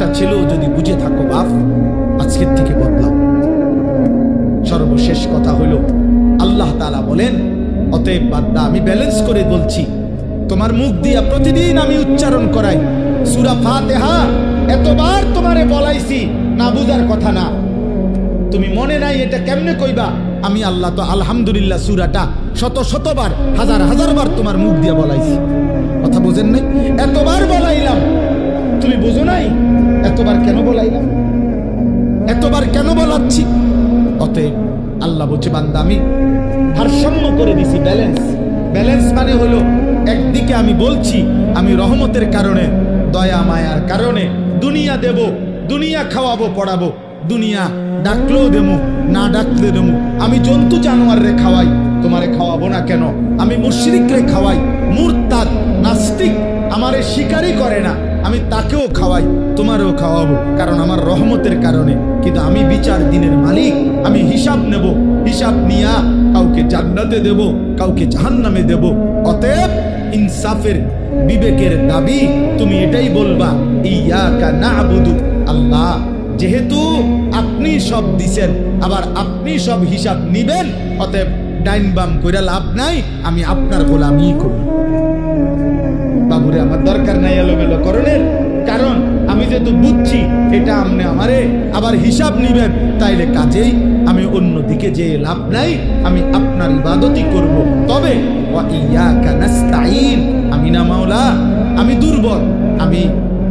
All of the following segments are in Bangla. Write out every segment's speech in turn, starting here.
একটা ছেলেও যদি বুঝে থাকো বাপ, আজকের থেকে বদলাও। সর্বশেষ কথা হলো, আল্লাহ তালা বলেন, অতএব বাদ্দা আমি ব্যালেন্স করে বলছি, তোমার মুখ দিয়া প্রতিদিন আমি উচ্চারণ করাই। সুরা ফাতেহা, এতবার তোমারে বলাইছি, না বুঝার কথা না। তুমি মনে নাই এটা কেমনে কইবা? আমি আল্লাহ তো আলহামদুলিল্লাহ সুরাটা শত শতবার, হাজার হাজার বার তোমার মুখ দিয়ে বলাইছি। কথা বোঝেন নাই? এতবার বলাইলাম এতবার কেন বলাইলাম এতবার কেন বলাচ্ছি? অতএব আল্লাহ বলছে, বান্দা, আমি ভারসাম্য করে দিছি ব্যালেন্স ব্যালেন্স মানে হলো, একদিকে আমি বলছি, আমি রহমতের কারণে, দয়া, মায়ার কারণে, দুনিয়া দেব, দুনিয়া খাওয়াবো, পড়াবো, দুনিয়া ডাকলেও দেবো না ডাকলে দেবো আমি জন্তু জানোয়ারে খাওয়াই, তোমারে খাওয়াবো না কেন? আমি মুশরিকরে খাওয়াই, মুরতাদ, নাস্তিক আমারে শিকারই করে না। আমি তাকেও খাওয়াই, তোমারও খাওয়াবো, কারণ আমার রহমতের কারণে। কিন্তু আমি বিচার দিনের মালিক, আমি হিসাব নেব, হিসাব নিয়া কাউকে জান্নাতে দেব, কাউকে জাহান্নামে দেব। অতএব ইনসাফের বিবেকের দাবি, তুমি এটাই বলবা ইয়া ইয়াকা নাবুদু আল্লাহ। যেহেতু আপনি সব দিছেন, আবার আপনি সব হিসাব নিবেন, অতএব ডাইন বাম কইরা লাভ নাই, আমি আপনার গোলামি করি। বাবুরে আমার দরকার নাই এলোমেলো। করণের কারণ আমি যেহেতু বুঝছি, এটা আমনে আমারে আবার হিসাব নিবেন। তাইলে কাজেই আমি অন্য দিকে যে লাভ নাই, আমি আপনার ইবাদতই করব। তবে আমি না মাওলা, আমি দুর্বল। আমি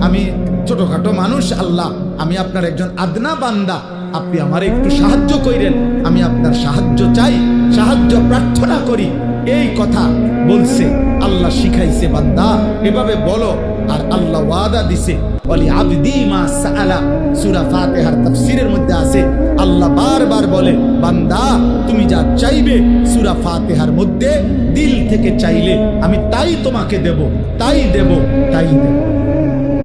আমি ছোটোখাটো মানুষ, আল্লাহ। আমি আপনার একজন আদনা বান্দা। আপনি আমার একটু সাহায্য কইরেন। আমি আপনার সাহায্য চাই, সাহায্য প্রার্থনা করি। এই কথা বলছে, আল্লাহ শিখাইছে বান্দা। এভাবে বলো, আর আল্লাহ ওয়াদা দিছে। বলি আবদি মা সাআলা। সূরা ফাতিহার তাফসীরের মধ্যে আছে, আল্লাহ বারবার বলে, বান্দা, তুমি যা চাইবে সূরা ফাতিহার মধ্যে, দিল থেকে চাইলে আমি তাই তোমাকে দেব, তাই দেব তাই দেব।